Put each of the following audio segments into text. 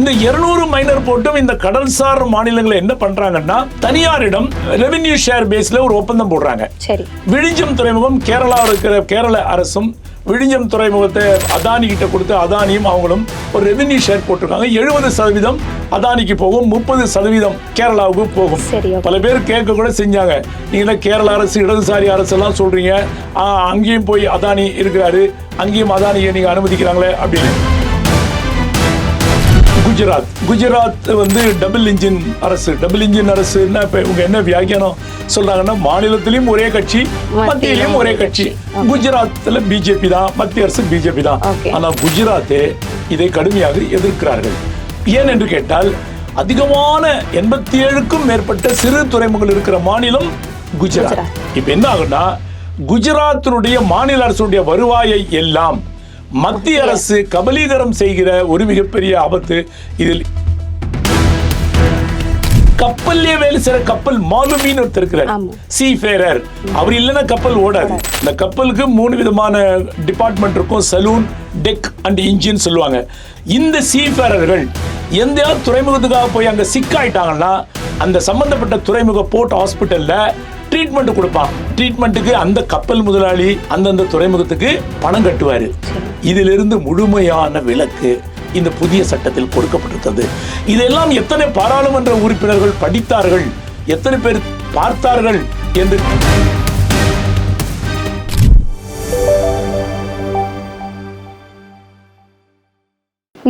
இந்த 200 மைனர் போட்டும் இந்த கடல்சார் மாநிலங்கள் என்ன பண்றாங்கன்னா தனியாரிடம் ரெவென்யூ ஷேர் பேஸ்ல ஒரு ஒப்பந்தம் போடுறாங்க. விழிஞ்சம் துறைமுகம் கேரளாவில் இருக்கிற கேரள அரசும் விழிஞ்சம் துறைமுகத்தை அதானி கிட்ட கொடுத்து அதானியும் அவங்களும் ஒரு ரெவென்யூ ஷேர் போட்டிருக்காங்க. எழுபது சதவீதம் அதானிக்கு போகும் முப்பது சதவீதம் கேரளாவுக்கு போகும். பல பேர் கேட்க கூட செஞ்சாங்க. நீங்க கேரள அரசு இடதுசாரி அரசு எல்லாம் சொல்றீங்க அங்கேயும் போய் அதானி இருக்கிறாரு. அங்கேயும் அதானியை நீங்க அனுமதிக்கிறாங்களே அப்படின்னு. குஜராத். குஜராத் வந்து டபுள் இன்ஜின் அரசு. டபுள் இன்ஜின் அரசுன்னா இப்ப இவங்க என்ன வியாக்கியானம் சொல்றாங்கன்னா மாநிலத்திலயும் ஒரே கட்சி மத்தியிலயும் ஒரே கட்சி. குஜராத்ல பிஜேபி தான் மத்திய அரசு பிஜேபி தான். Okay. ஆனா குஜராத்தே இதை கடுமையாக எதிர்க்கிறார்கள். ஏன் என்று கேட்டால் அதிகமான எண்பத்தி ஏழுக்கும் மேற்பட்ட சிறு துறைமுகங்கள் இருக்கிற மாநிலம் குஜராத். குஜராத். இப்ப என்ன ஆகுன்னா குஜராத்தினுடைய மாநில அரசுடைய வருவாயை எல்லாம் மத்திய அரசு கபலீகரம் செய்கிற ஒரு மிகப்பெரிய ஆபத்து இதில் கப்பல்லே வேலை செய்யற கப்பல் மாலுமின்னு ஒருத்தர் இருக்கிறார். சீ ஃபேரர் அவர் இல்லைன்னா கப்பல் ஓடாது. இந்த கப்பலுக்கு மூணு விதமான டிபார்ட்மெண்ட் இருக்கும். சலூன் டெக் அண்ட் இன்ஜின் சொல்லுவாங்க. இந்த சீஃபேரர்கள் எந்த துறைமுகத்துக்காக போய் அங்க சிக்காயிட்டாங்கன்னா அந்த சம்பந்தப்பட்ட துறைமுக போர்ட் ஹாஸ்பிட்டல்ல ட்ரீட்மெண்ட் கொடுப்பான். ட்ரீட்மெண்ட்டுக்கு அந்த கப்பல் முதலாளி அந்தந்த துறைமுகத்துக்கு பணம் கட்டுவாரு. இதிலிருந்து முழுமையான விலக்கு இந்த புதிய சட்டத்தில் கொடுக்கப்பட்டிருக்கிறது. இதெல்லாம் எத்தனை பாராளுமன்ற உறுப்பினர்கள் படித்தார்கள் எத்தனை பேர் பார்த்தார்கள் என்று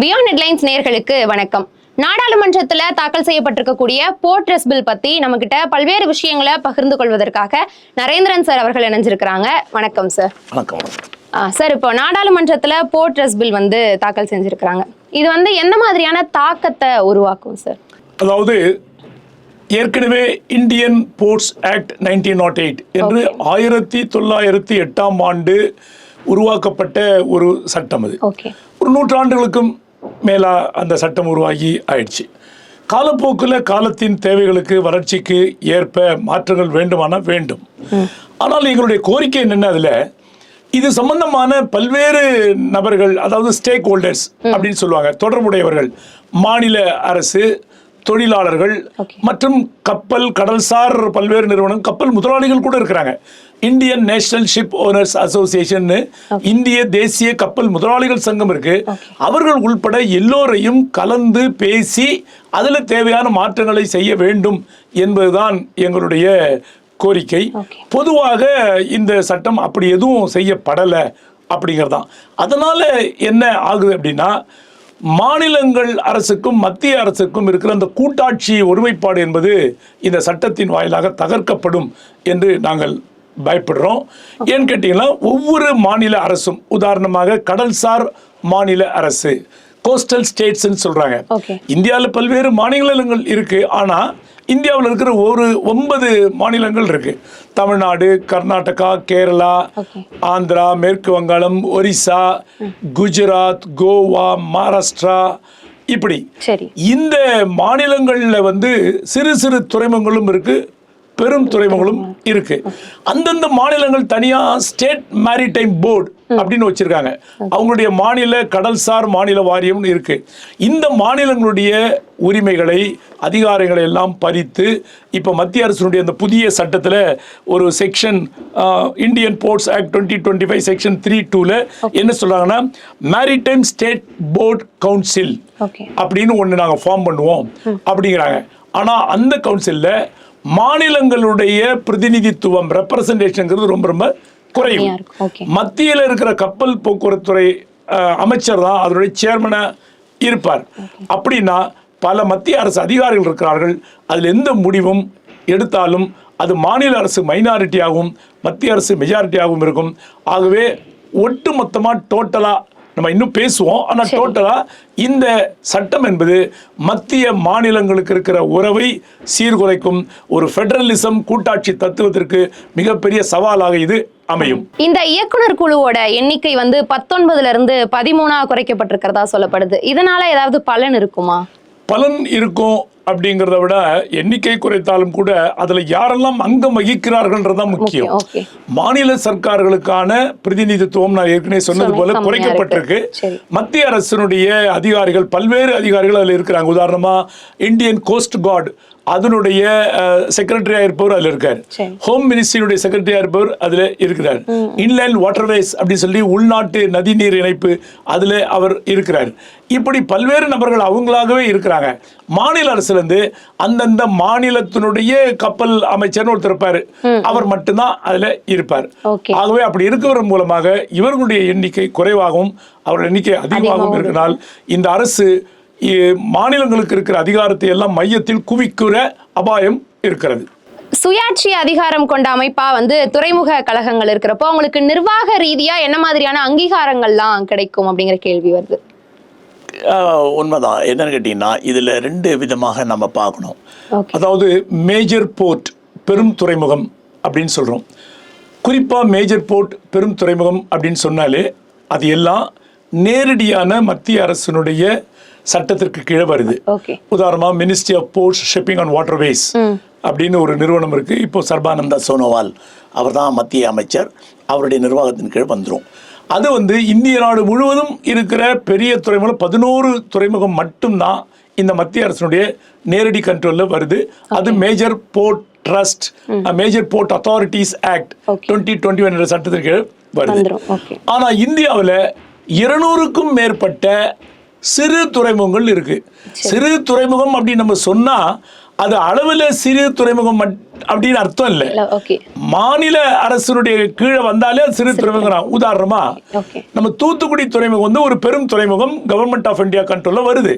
பியாண்ட் ஹெட்லைன்ஸ் நேர்களுக்கு வணக்கம். நாடாளுமன்றத்துல தாக்கல் செய்யப்பட்டிருக்கக்கூடிய போர்ட் ட்ரெஸ் பில் பத்தி நம்ம கிட்ட பல்வேறு விஷயங்களை பகிர்ந்து கொள்வதற்காக நரேந்திரன் சார் அவர்கள் இணைஞ்சிருக்கிறாங்க. வணக்கம் சார் வணக்கம். சார் இப்போ நாடாளுமன்றத்துல போர்ட் ட்ரெஸ் பில் வந்து தாக்கல் செஞ்சிருக்கிறாங்க. இது வந்து எந்த மாதிரியான தாக்கத்தை உருவாக்கும் சார்? அதாவது ஏற்கனவே Indian ports act nineteen nought eight என்று ஆயிரத்தி தொள்ளாயிரத்தி எட்டாம் ஆண்டு உருவாக்கப்பட்ட ஒரு சட்டம் அது. ஒரு நூற்றாண்டுகளுக்கும் மேலா அந்த சட்டம் உருவாகி ஆயிடுச்சு. காலப்போக்கில் காலத்தின் தேவைகளுக்கு வளர்ச்சிக்கு ஏற்ப மாற்றங்கள் வேண்டுமானா வேண்டும். ஆனால் எங்களுடைய கோரிக்கை என்னென்ன அதுல? இது சம்பந்தமான பல்வேறு நபர்கள் அதாவது ஸ்டேக் ஹோல்டர்ஸ் அப்படின்னு சொல்லுவாங்க. தொடர்புடையவர்கள் மாநில அரசு தொழிலாளர்கள். மற்றும் கப்பல் கடல்சார் பல்வேறு நிறுவனம் கப்பல் முதலாளிகள் கூட இருக்கிறாங்க. Indian national ship owners association இந்திய தேசிய கப்பல் முதலாளிகள் சங்கம் இருக்கு. அவர்கள் உள்பட எல்லோரையும் கலந்து பேசி அதுல தேவையான மாற்றங்களை செய்ய வேண்டும் என்பதுதான் எங்களுடைய கோரிக்கை. பொதுவாக இந்த சட்டம் அப்படி எதுவும் செய்யப்படலை அப்படிங்கிறதான் அதனால என்ன ஆகுது அப்படின்னா மாநிலங்கள் அரசுக்கும் மத்திய அரசுக்கும் இருக்கிற அந்த கூட்டாட்சி ஒருமைப்பாடு என்பது இந்த சட்டத்தின் வாயிலாக தகர்க்கப்படும் என்று நாங்கள் பயப்படுறோம். ஏன்னு கேட்டிங்கன்னா ஒவ்வொரு மாநில அரசும் உதாரணமாக கடல்சார் மாநில அரசு கோஸ்டல் ஸ்டேட்ஸ்ன்னு Okay. இந்தியாவில் பல்வேறு மாநிலங்கள் இருக்கு. ஆனா இந்தியாவில் இருக்கிற ஒரு ஒன்பது மாநிலங்கள் இருக்கு. தமிழ்நாடு கர்நாடகா கேரளா. ஆந்திரா மேற்கு வங்காளம் ஒரிசா குஜராத் கோவா மகாராஷ்டிரா இப்படி. இந்த மாநிலங்கள்ல வந்து சிறு சிறு துறைமுகங்களும் இருக்கு. பெரும் துறைமுகங்களும் இருக்கு. அந்தந்த மாநிலங்கள் தனியா ஸ்டேட் மேரிடைம் போர்டு அப்படின்னு வச்சிருக்காங்க. அவங்களுடைய மாநில கடல்சார் மாநில வாரியம்னு இருக்கு. இந்த மாநிலங்களுடைய உரிமைகளை அதிகாரங்களை எல்லாம் பறித்து இப்போ மத்திய அரசினுடைய அந்த புதிய சட்டத்தில் ஒரு section Indian ports act twenty twenty five section three டூவில் என்ன சொல்றாங்கன்னா மேரிடைம் ஸ்டேட் போர்ட் கவுன்சில் அப்படின்னு ஒன்று நாங்கள் ஃபார்ம் பண்ணுவோம் அப்படிங்கிறாங்க. ஆனால் அந்த கவுன்சிலில் மாநிலங்களுடைய பிரதிநிதித்துவம் ரெப்ரசன்டேஷன்ங்கிறது ரொம்ப ரொம்ப குறையும். மத்தியில் இருக்கிற கப்பல் போக்குவரத்துறை அமைச்சர் தான் அதனுடைய சேர்மனாக இருப்பார். அப்படின்னா பல மத்திய அரசு அதிகாரிகள் இருக்கிறார்கள். அதில் எந்த முடிவும் எடுத்தாலும் அது மாநில அரசு மைனாரிட்டியாகவும் மத்திய அரசு மெஜாரிட்டியாகவும் இருக்கும். ஆகவே ஒட்டு மொத்தமாக டோட்டலாக நம்ம இன்னும் பேசுவோம். ஆனால் டோட்டலாக இந்த சட்டம் என்பது மத்திய மாநிலங்களுக்கு இருக்கிற உறவை சீர்குலைக்கும் ஒரு ஃபெடரலிசம் கூட்டாட்சி தத்துவத்திற்கு மிகப்பெரிய சவாலாக இது அமையும். இந்த இயக்குனர் குழுவோட எண்ணிக்கை வந்து பத்தொன்பதுல இருந்து பதிமூணா குறைக்கப்பட்டிருக்கிறதா சொல்லப்படுது. இதனால ஏதாவது பலன் இருக்குமா? பலன் இருக்கும். அப்படிங்கிறத விட எண்ணிக்கை குறைத்தாலும் கூட அதுல யாரெல்லாம் அங்கம் வகிக்கிறார்கள்ன்றதான் முக்கியம். மாநில சர்க்கார்களுக்கான பிரதிநிதித்துவம் நான் ஏற்கனவே சொன்னது போல குறைக்கப்பட்டிருக்கு. மத்திய அரசினுடைய அதிகாரிகள் பல்வேறு அதிகாரிகள் அதில் இருக்கிறாங்க. உதாரணமா இந்தியன் கோஸ்ட் கார்டு அதனுடைய செக்ரட்டரியா இருப்பவர் அதில் இருக்கார். ஹோம் மினிஸ்ட்ரியுடைய செக்ரட்டரியா இருப்பவர் அதுல இருக்கிறார். இன்லேண்ட் வாட்டர்வேஸ் அப்படி சொல்லி உள்நாட்டு நதிநீர் இணைப்பு அதுல அவர் இருக்கிறார். இப்படி பல்வேறு நபர்கள் அவங்களாகவே இருக்கிறாங்க. மாநில அரசுல இருந்து அந்தந்த மாநிலத்தினுடைய கப்பல் அமைச்சர்னு ஒருத்தர் இருப்பாரு. அவர் மட்டும்தான் அதுல இருப்பார். ஆகவே அப்படி இருக்கிறவர் மூலமாக இவர்களுடைய எண்ணிக்கை குறைவாகவும் அவர்கள் எண்ணிக்கை அதிகமாகவும். இருக்கிறனால் இந்த அரசு மாநிலங்களுக்கு இருக்கிற அதிகாரத்தை எல்லாம் மையத்தில் குவிக்கிற அபாயம் இருக்கிறது. சுயாட்சி அதிகாரம் கொண்ட அமைப்பா வந்து துறைமுக கழகங்கள் இருக்கிறப்போ அவங்களுக்கு நிர்வாக ரீதியா என்ன மாதிரியான அங்கீகாரங்கள்லாம் கிடைக்கும் அப்படிங்கிற கேள்வி வருது. உண்மைதான். என்னன்னு கேட்டிங்கன்னா இதில் ரெண்டு விதமாக நம்ம பார்க்கணும். அதாவது மேஜர் போர்ட் பெரும் துறைமுகம் அப்படின்னு சொல்றோம். குறிப்பா மேஜர் போர்ட் பெரும் துறைமுகம் அப்படின்னு சொன்னாலே அது எல்லாம் நேரடியான மத்திய அரசினுடைய சட்டத்திற்கு கீழே வருது. ஓகே. உதாரணமா ministry of ports shipping and waterways அப்படின்னு ஒரு நிறுவனம் இருக்கு. இப்போ சர்பானந்தா சோனோவால் அவர் தான் மத்திய அமைச்சர். அவருடைய நிர்வாகத்தின் கீழ் வந்துடும் அது வந்து இந்திய நாடு முழுவதும் இருக்கிற பெரிய துறைமுகம் பதினோரு துறைமுகம் மட்டும்தான் இந்த மத்திய அரசினுடைய நேரடி கண்ட்ரோல்ல வருது. அது major port trust major port authorities act. Twenty twenty one சட்டத்திற்கு கீழ் வருது. வந்துரும். ஓகே ஆனா இந்தியாவில் இருநூறுக்கும் மேற்பட்ட சிறு துறைமுகங்கள் இருக்கு. சிறு துறைமுகம் அப்படின்னு நம்ம சொன்னா அது அளவுல சிறு துறைமுகம் அப்படின்னு அர்த்தம் இல்லை. மாநில அரசினுடைய கீழே வந்தாலே அது சிறு துறைமுகம். உதாரணமா நம்ம தூத்துக்குடி துறைமுகம் வந்து ஒரு பெரும் துறைமுகம் கவர்மெண்ட் ஆஃப் இந்தியா கண்ட்ரோல்ல வருது.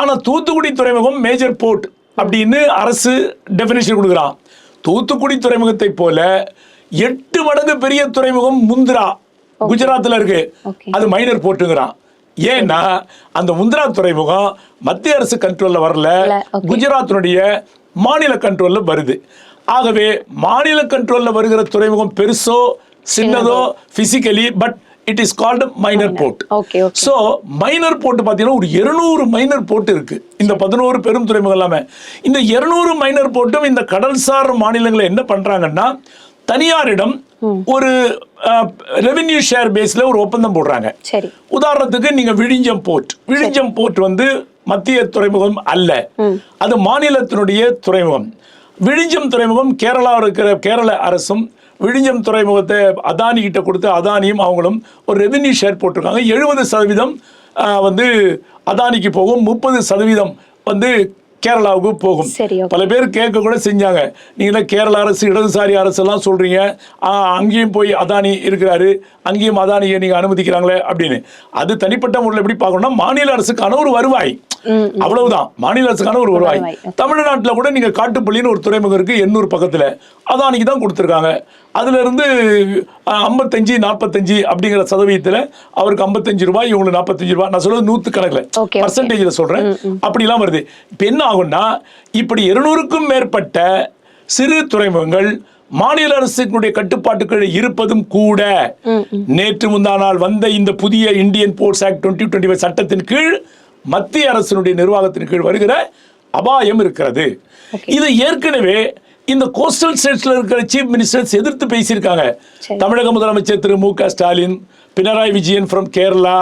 ஆனா தூத்துக்குடி துறைமுகம் மேஜர் போர்ட் அப்படின்னு அரசு டெபினிஷன் கொடுக்குறான். தூத்துக்குடி துறைமுகத்தை போல எட்டு மடங்கு பெரிய துறைமுகம் முந்திரா குஜராத்ல இருக்கு. அது மைனர் போர்ட்டுங்கிறான் ஏன்னா அந்த முந்திரா துறைமுகம் மத்திய அரசு கண்ட்ரோல்ல வரல. குஜராத்தினுடைய மாநில கண்ட்ரோல்ல வருது. ஆகவே மாநில கண்ட்ரோல்ல வருகிற துறைமுகம் பெருசோ சின்னதோ physically but it is called minor port so minor port பார்த்தீங்கன்னா ஒரு இருநூறு மைனர் போர்ட் இருக்கு. இந்த பதினோரு பெரும் துறைமுகம் எல்லாமே இந்த இருநூறு மைனர் போர்ட்டும் இந்த கடல்சார் மாநிலங்களை என்ன பண்றாங்கன்னா தனியாரிடம் ஒரு ரெவென்யூ ஷேர் பேஸ்ல ஒரு ஒப்பந்தம் போடுறாங்க. உதாரணத்துக்கு நீங்க விழிஞ்சம் போர்ட். விழிஞ்சம் போர்ட் வந்து மத்திய துறைமுகம் அல்ல. அது மாநிலத்தினுடைய துறைமுகம். விழிஞ்சம் துறைமுகம் கேரளாவில் இருக்கிற கேரள அரசும் விழிஞ்சம் துறைமுகத்தை அதானி கிட்ட கொடுத்து அதானியும் அவங்களும் ஒரு ரெவென்யூ ஷேர் போட்டிருக்காங்க. எழுபது சதவீதம் வந்து அதானிக்கு போகும். முப்பது சதவீதம் வந்து கேரளாவுக்கு போகும். பல பேர் கேட்க கூட செஞ்சாங்க. நீங்களே கேரள அரசு இடதுசாரி அரசு எல்லாம் சொல்றீங்க. ஆ, அங்கேயும் போய் அதானி இருக்கிறாரு. அங்கேயும் அதானியை நீங்க அனுமதிக்கிறாங்களே அப்படின்னு. அது தனிப்பட்ட முறையில் எப்படி பார்க்கணும்னா மாநில அரசுக்கான ஒரு வருவாய். அவ்வளவுதான். மாநில அரசுக்கான ஒரு வருவாய். தமிழ்நாட்டுல கூட நீங்க காட்டுப்பள்ளின்னு ஒரு துறைமுகம் இருக்கு எண்ணூர் பக்கத்துல. அதானிக்கு தான் கொடுத்துருக்காங்க. அதுல இருந்து ஐம்பத்தஞ்சு நாற்பத்தஞ்சு அப்படிங்கிற சதவீதத்துல அவருக்கு ஐம்பத்தஞ்சு ரூபாய் இவங்களுக்கு நாற்பத்தஞ்சு ரூபாய். நான் சொல்றது நூத்து கணக்குல. பர்சன்டேஜ்ல சொல்றேன். அப்படிலாம் வருது. இப்ப என்ன ஆகும்னா இப்படி இருநூறுக்கும் மேற்பட்ட சிறு துறைமுகங்கள் மாநில அரசுடைய கட்டுப்பாட்டுக்குள் இருப்பதும் கூட நேற்று முந்தா நாள் வந்த இந்த புதிய Indian ports act twenty twenty சட்டத்தின் கீழ் மத்திய அரசினுடைய நிர்வாகத்தின் கீழ் வருகிற அபாயம் இருக்கிறது. இது ஏற்கனவே இந்த கோஸ்டல் ஸ்டேட்ஸ்ல இருக்கிற சீஃப் மினிஸ்டர்ஸ் எதிர்த்து பேசியிருக்காங்க. தமிழக முதலமைச்சர் திரு மு க ஸ்டாலின் பினராயி விஜயன் ஃப்ரம் கேரளா.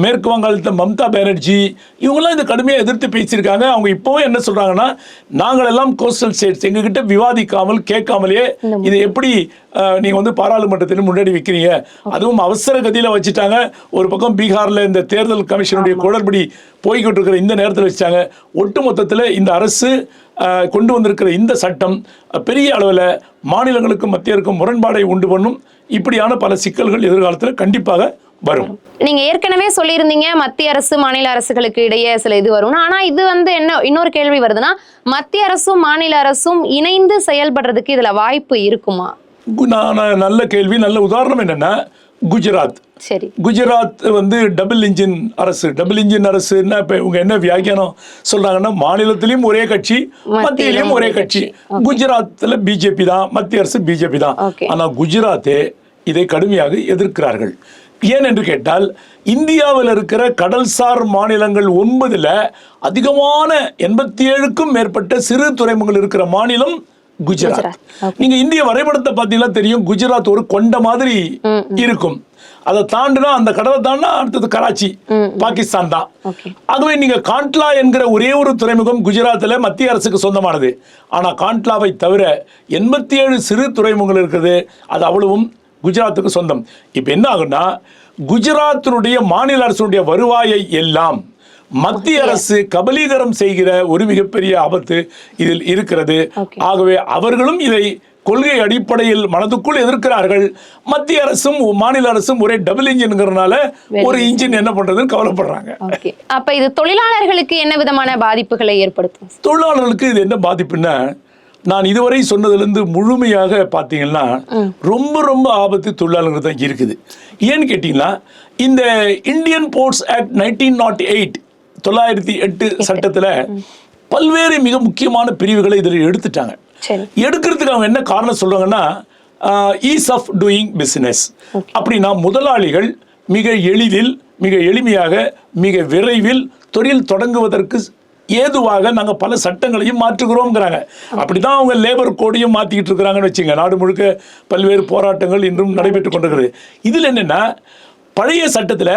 மேற்கு வங்காளத்தில் மம்தா பானர்ஜி இவங்கெல்லாம் இந்த கடுமையாக எதிர்த்து பேசியிருக்காங்க. அவங்க இப்போவும் என்ன சொல்றாங்கன்னா நாங்கள் எல்லாம் கோஸ்டல் ஸ்டேட்ஸ் எங்ககிட்ட விவாதிக்காமல் கேட்காமலே இதை எப்படி அஹ், நீங்க வந்து பாராளுமன்றத்தில் முன்னாடி வைக்கிறீங்க? அதுவும் அவசர கதியில வச்சுட்டாங்க. ஒரு பக்கம் பீகார்ல இந்த தேர்தல் கமிஷனுடைய குளறுபடி போய்கிட்டு இருக்கிற இந்த நேரத்தில் வச்சாங்க ஒட்டுமொத்தத்தில் இந்த அரசு கொண்டு வந்திருக்கிற இந்த சட்டம் பெரிய அளவில் மாநிலங்களுக்கும் மத்தியருக்கும் முரண்பாடை உண்டு பண்ணும். இப்படியான பல சிக்கல்கள் எதிர்காலத்தில் கண்டிப்பாக வரும். நீங்க ஏற்கனவே சொல்லியிருந்தீங்க மத்திய அரசு மாநில அரசுகளுக்கு இடையே சில இது வரும்னு. ஆனா இது வந்து என்ன இன்னொரு கேள்வி வருதுன்னா மத்திய அரசும் மாநில அரசும் இணைந்து செயல்படுறதுக்கு இதுல வாய்ப்பு இருக்குமா? நான் நல்ல கேள்வி நல்ல உதாரணம் என்னன்னா குஜராத். சரி. குஜராத் வந்து டபுள் இன்ஜின் அரசு. டபுள் இன்ஜின் அரசுன்னா இப்போ இவங்க என்ன வியாக்கியானம் சொல்றாங்கன்னா மாநிலத்திலயும் ஒரே கட்சி மத்தியிலையும் ஒரே கட்சி. குஜராத்தில் பிஜேபி தான் மத்திய அரசு பிஜேபி தான். Okay. ஆனா குஜராத்தே இதை கடுமையாக எதிர்க்கிறார்கள். ஏன் என்று கேட்டால் இந்தியாவில் இருக்கிற கடல்சார் மாநிலங்கள் ஒன்பதுல அதிகமான எண்பத்தி ஏழுக்கும் மேற்பட்ட சிறு துறைமுகங்கள் இருக்கிற மாநிலம் குஜராத். நீங்க இந்திய வரைபடத்தை பார்த்தீங்கன்னா தெரியும் குஜராத் ஒரு கொண்ட மாதிரி இருக்கும். அதை தாண்டினா அந்த கடலை தாண்டினா அடுத்தது கராச்சி பாகிஸ்தான் தான். ஆகவே நீங்க காண்ட்லா என்கிற ஒரே ஒரு துறைமுகம் குஜராத்தில் மத்திய அரசுக்கு சொந்தமானது. ஆனா காண்ட்லாவை தவிர எண்பத்தி ஏழு சிறு துறைமுகங்கள் இருக்குது. அது அவ்வளவும் குஜராத்துக்கு சொந்தம். இப்போ என்ன ஆகுன்னா குஜராத்தினுடைய மாநில அரசுடைய வருவாயை எல்லாம் மத்திய அரசு கபலீகரம் செய்கிற ஒரு மிகப்பெரிய ஆபத்து இதில் இருக்கிறது. ஆகவே அவர்களும் இதை கொள்கை அடிப்படையில் மனதுக்குள் எதிர்க்கிறார்கள். மத்திய அரசும் மாநில அரசும் ஒரே டபுள் இன்ஜின்ங்கிறதுனால ஒரு இன்ஜின் என்ன பண்றதுன்னு கவலைப்படுறாங்க. அப்ப இது தொழிலாளர்களுக்கு என்ன விதமான பாதிப்புகளை ஏற்படுத்தும்? தொழிலாளர்களுக்கு இது என்ன பாதிப்புன்னா நான் இதுவரை சொன்னதுலேருந்து முழுமையாக பார்த்தீங்கன்னா ரொம்ப ரொம்ப ஆபத்து தொழிலாளர்கள் தான் இருக்குது. ஏன்னு கேட்டிங்கன்னா இந்த Indian ports act nineteen nought eight தொள்ளாயிரத்தி எட்டு சட்டத்தில் பல்வேறு மிக முக்கியமான பிரிவுகளை இதில் எடுத்துட்டாங்க. எடுக்கிறதுக்கு அவங்க என்ன காரணம் சொல்றாங்கன்னா ஈஸ் ஆஃப் டூயிங் பிசினஸ் அப்படின்னா முதலாளிகள் மிக எளிதில் மிக எளிமையாக மிக விரைவில் தொழில் தொடங்குவதற்கு ஏதுவாக நாங்கள் பல சட்டங்களையும் மாற்றுகிறோம்ங்கிறாங்க. அப்படிதான் அவங்க லேபர் கோடையும் மாற்றிக்கிட்டு இருக்கிறாங்கன்னு வச்சுங்க. நாடு முழுக்க பல்வேறு போராட்டங்கள் இன்றும் நடைபெற்று கொண்டிருக்கிறது. இதில் என்னென்னா பழைய சட்டத்தில்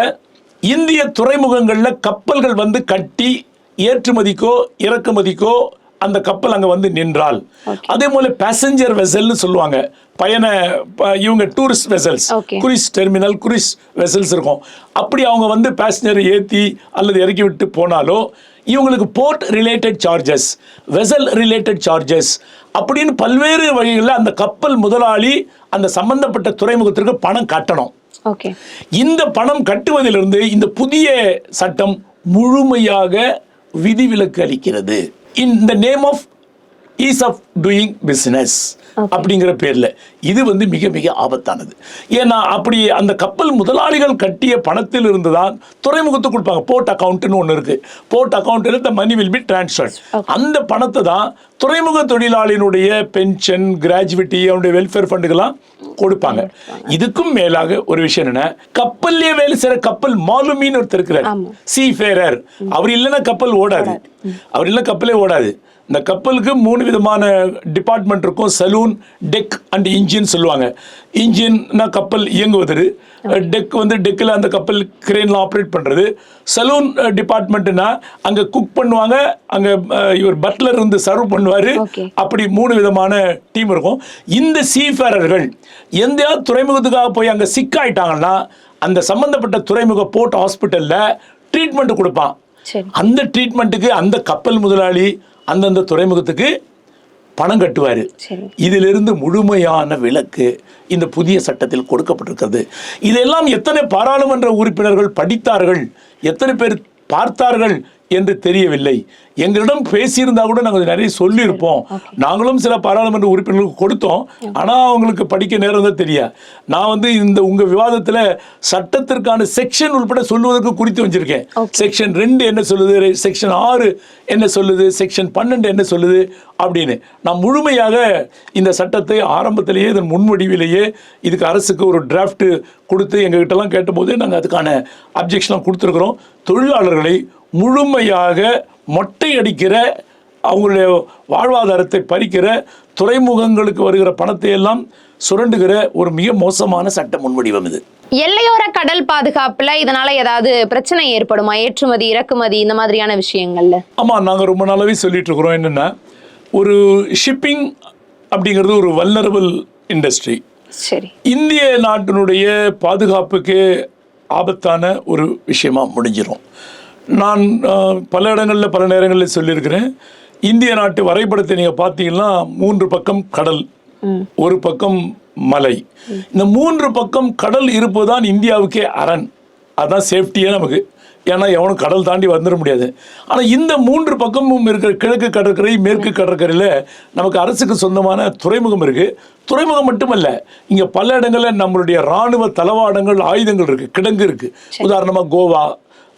இந்திய துறைமுகங்களில் கப்பல்கள் வந்து கட்டி ஏற்றுமதிக்கோ இறக்குமதிக்கோ அந்த கப்பல் அங்கே வந்து நின்றால் அதே போல பேசஞ்சர் வெசல்னு சொல்லுவாங்க. பயண இவங்க tourist vessels. Cruise terminal cruise vessels இருக்கும். அப்படி அவங்க வந்து பேசஞ்சர் ஏற்றி அல்லது இறக்கி விட்டு போனாலோ இவங்களுக்கு port related charges vessel related charges அப்படின்னு பல்வேறு வகைகளில் அந்த கப்பல் முதலாளி அந்த சம்பந்தப்பட்ட துறைமுகத்திற்கு பணம் கட்டணும். இந்த பணம் கட்டுவதிலிருந்து இந்த புதிய சட்டம் முழுமையாக விதிவிலக்கு அளிக்கிறது. In the name of ease of doing business அப்படிங்கிற பேர்ல. இது வந்து மிக மிக ஆபத்தானது. ஏன்னா அப்படி அந்த கப்பல் முதலாளிகள் கட்டிய பணத்தில் இருந்து தான் துறைமுகத்துக்கு கொடுப்பாங்க. போர்ட் அக்கவுண்ட்னு ஒன்று இருக்கு. Port account the money will be transferred அந்த பணத்தை தான் துறைமுக தொழிலாளியினுடைய பென்ஷன் கிராஜுவிட்டி அவனுடைய வெல்ஃபேர் ஃபண்டுக்கெல்லாம் கொடுப்பாங்க. இதுக்கும் மேலாக ஒரு விஷயம் என்ன கப்பல்லே வேலை செய்யற கப்பல் மாலுமின்னு ஒருத்தர் இருக்கிறார். சீ ஃபேரர் அவர் இல்லைன்னா கப்பல் ஓடாது. அவர் இல்லைன்னா கப்பலே ஓடாது. இந்த கப்பலுக்கு மூணு விதமான டிபார்ட்மெண்ட் இருக்கும். சலூன் டெக் அண்ட் இன்ஜின் சொல்லுவாங்க. இன்ஜின்னா கப்பல் இயங்குவது டெக் வந்து டெக்கில் அந்த கப்பல் கிரேனில் ஆப்ரேட் பண்ணுறது சலூன் டிபார்ட்மெண்ட்னா அங்கே குக் பண்ணுவாங்க. அங்கே இவர் பட்லர் இருந்து சர்வ் பண்ணுவார். அப்படி மூணு விதமான டீம் இருக்கும். இந்த சீஃபேரர்கள் எந்தையாவது துறைமுகத்துக்காக போய் அங்கே சிக்காயிட்டாங்கன்னா அந்த சம்பந்தப்பட்ட துறைமுக போர்ட் ஹாஸ்பிட்டலில் ட்ரீட்மெண்ட் கொடுப்பான். அந்த ட்ரீட்மெண்ட்டுக்கு அந்த கப்பல் முதலாளி அந்தந்த துறைமுகத்துக்கு பணம் கட்டுவார். இதிலிருந்து முழுமையான விலக்கு இந்த புதிய சட்டத்தில் கொடுக்கப்பட்டிருக்கிறது. இதெல்லாம் எத்தனை பாராளுமன்ற உறுப்பினர்கள் படித்தார்கள் எத்தனை பேர் பார்த்தார்கள் என்று தெரியவில்லை. எங்களிடம் பேசியிருந்தா கூட நாங்கள் நிறைய சொல்லியிருப்போம். நாங்களும் சில பாராளுமன்ற உறுப்பினர்களுக்கு கொடுத்தோம். ஆனால் அவங்களுக்கு படிக்க நேரம் தான் தெரியாது நான் வந்து இந்த உங்க விவாதத்தில் சட்டத்திற்கான செக்ஷன் உட்பட சொல்லுவதற்கு குறித்து வச்சிருக்கேன். செக்ஷன் ரெண்டு என்ன சொல்லுது செக்ஷன் ஆறு என்ன சொல்லுது செக்ஷன் பன்னெண்டு என்ன சொல்லுது அப்படின்னு. நான் முழுமையாக இந்த சட்டத்தை ஆரம்பத்திலேயே இதன் முன்வடிவிலேயே இதுக்கு அரசுக்கு ஒரு டிராஃப்ட் கொடுத்து எங்ககிட்டலாம் கேட்டபோதே நாங்கள் அதுக்கான அப்ஜெக்ஷன்லாம் கொடுத்துருக்குறோம். தொழிலாளர்களை முழுமையாக மொட்டை அடிக்கிற அவங்களுடைய வாழ்வாதாரத்தை பறிக்கிற துறைமுகங்களுக்கு வருகிற பணத்தை எல்லாம் சுரண்டுகிற ஒரு மிக மோசமான சட்ட முன்வடிவம் இது. எல்லையோர கடல் பாதுகாப்புல இதனால ஏதாவது பிரச்சனை ஏற்படுமா? ஏற்றுமதி இறக்குமதி இந்த மாதிரியான விஷயங்கள்ல? ஆமாம் நாங்கள் ரொம்ப நாளாவே சொல்லிட்டு இருக்கிறோம் என்னென்னா ஒரு ஷிப்பிங் அப்படிங்கிறது ஒரு வல்னரபிள் இண்டஸ்ட்ரி சரி. இந்திய நாட்டினுடைய பாதுகாப்புக்கு ஆபத்தான ஒரு விஷயமா முடிஞ்சிடும் நான் பல இடங்களில் பல நேரங்களில் சொல்லியிருக்கிறேன். இந்திய நாட்டு வரைபடத்தை நீங்கள் பார்த்தீங்கன்னா மூன்று பக்கம் கடல் ஒரு பக்கம் மலை. இந்த மூன்று பக்கம் கடல் இருப்பதுதான் இந்தியாவுக்கே அரண். அதான் சேஃப்டியே நமக்கு. ஏன்னா எவனும் கடல் தாண்டி வந்துட முடியாது. ஆனால் இந்த மூன்று பக்கமும் இருக்கிற கிழக்கு கடற்கரை மேற்கு கடற்கரையில் நமக்கு அரசுக்கு சொந்தமான துறைமுகம் இருக்கு. துறைமுகம் மட்டுமல்ல இங்கே பல இடங்களில் நம்மளுடைய இராணுவ தளவாடங்கள் ஆயுதங்கள் இருக்கு கிடங்கு இருக்கு. உதாரணமாக கோவா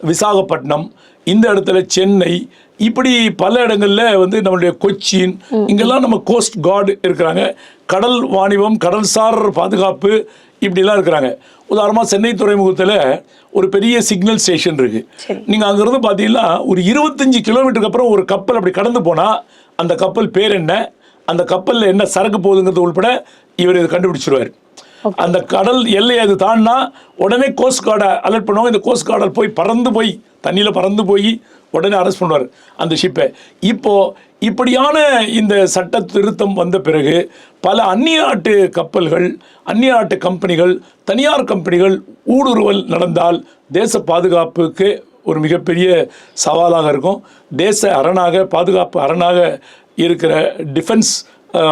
விசாகப்பட்டினம் இந்த இடத்துல சென்னை இப்படி பல இடங்கள்ல வந்து நம்மளுடைய கொச்சின் இங்கெல்லாம் நம்ம கோஸ்ட் கார்டு இருக்கிறாங்க. கடல் வாணிபம் கடல்சார் பாதுகாப்பு இப்படிலாம் இருக்கிறாங்க. உதாரணமாக சென்னை துறைமுகத்தில் ஒரு பெரிய சிக்னல் ஸ்டேஷன் இருக்கு. சரி. நீங்கள் அங்கேருந்து பார்த்தீங்கன்னா ஒரு இருபத்தஞ்சி கிலோமீட்டருக்கு அப்புறம் ஒரு கப்பல் அப்படி கடந்து போனால் அந்த கப்பல் பேர் என்ன? அந்த கப்பலில் என்ன சரக்கு போகுதுங்கிறது உள்பட இவர் இதை கண்டுபிடிச்சிருவார். அந்த கடல் எல்லை அது தாண்டினா உடனே கோஸ்ட் கார்டை அலர்ட் பண்ணுவாங்க. இந்த கோஸ்ட் கார்டல் போய் பறந்து போய் தண்ணியில் பறந்து போய் உடனே அரெஸ்ட் பண்ணுவார் அந்த ஷிப்பை இப்போது இப்படியான இந்த சட்ட திருத்தம் வந்த பிறகு பல அந்நிய நாட்டு கப்பல்கள் அந்நிய நாட்டு கம்பெனிகள் தனியார் கம்பெனிகள் ஊடுருவல் நடந்தால் தேச பாதுகாப்புக்கு ஒரு மிகப்பெரிய சவாலாக இருக்கும். தேச அரணாக பாதுகாப்பு அரணாக இருக்கிற டிஃபென்ஸ்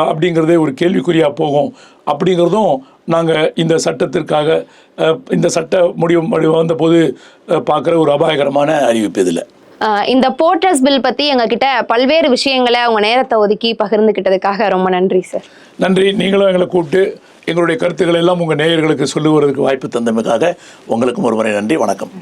அப்படிங்கிறதே ஒரு கேள்விக்குறியாக போகும். அப்படிங்கிறதும் நாங்கள் இந்த சட்டத்திற்காக இந்த சட்ட முடிவு முடிவு வந்தபோது பார்க்குற ஒரு அபாயகரமான மான அறிவிப்பு இதில் இந்த போர்ட்ரஸ் பில் பத்தி எங்ககிட்ட பல்வேறு விஷயங்களை உங்க நேரத்தை ஒதுக்கி பகிர்ந்துகிட்டதுக்காக ரொம்ப நன்றி சார். நன்றி. நீங்களும் எங்களை கூப்பிட்டு எங்களுடைய கருத்துக்களை எல்லாம் உங்கள் நேயர்களுக்கு சொல்லுவதற்கு வாய்ப்பு தந்தமைக்காக உங்களுக்கும் ஒருமுறை நன்றி. வணக்கம்.